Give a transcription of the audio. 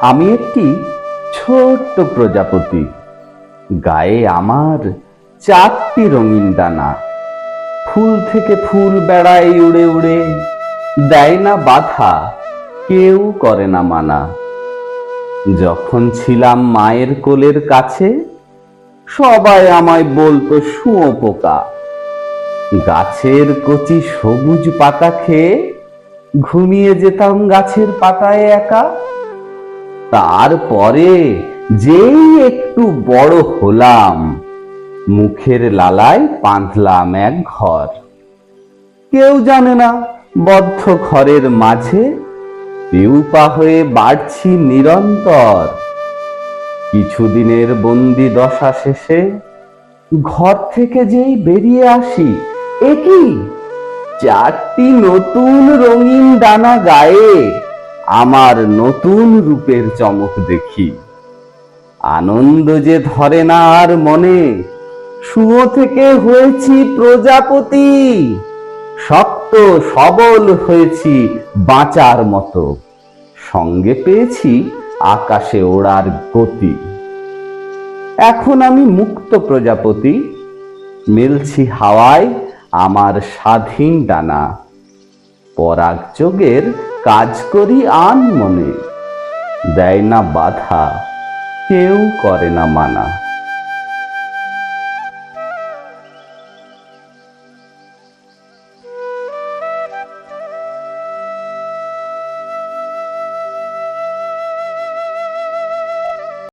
আমি একটি ছোট্ট প্রজাপতি। গায়ে আমার চারটি রঙিন ডানা ফুল থেকে ফুল বেড়ায় উড়ে উড়ে। দেয় না বাধা, কেউ করে না মানা। যখন ছিলাম মায়ের কোলের কাছে, সবাই আমায় বলতো, শুঁয়ো পোকা। গাছের কচি সবুজ পাতা খেয়ে ঘুমিয়ে যেতাম গাছের পাতায় একা। তারপরে যেই একটু বড় হলাম, মুখের লালায় বাঁধলাম এক ঘর। কেউ জানে না বদ্ধ ঘরের মাঝে পিউপা হয়ে বাড়ছি নিরন্তর। কিছুদিনের বন্দি দশা শেষে ঘর থেকে যেই বেরিয়ে আসি একই চারটি নতুন রঙিন ডানা গায়ে। আমার নতুন রূপের চমক দেখি। আনন্দ যে ধরে না আর মনে শুঁয়ো থেকে হয়েছি প্রজাপতি। শক্ত, সবল হয়েছি বাঁচার মতো। সঙ্গে পেয়েছি আকাশে ওড়ার গতি। এখন আমি মুক্ত প্রজাপতি। মিলছি হাওয়ায় আমার স্বাধীন ডানা। পরাগ যোগের কাজ করি আন মনে। দেয় না বাধা কেউ করে না মানা।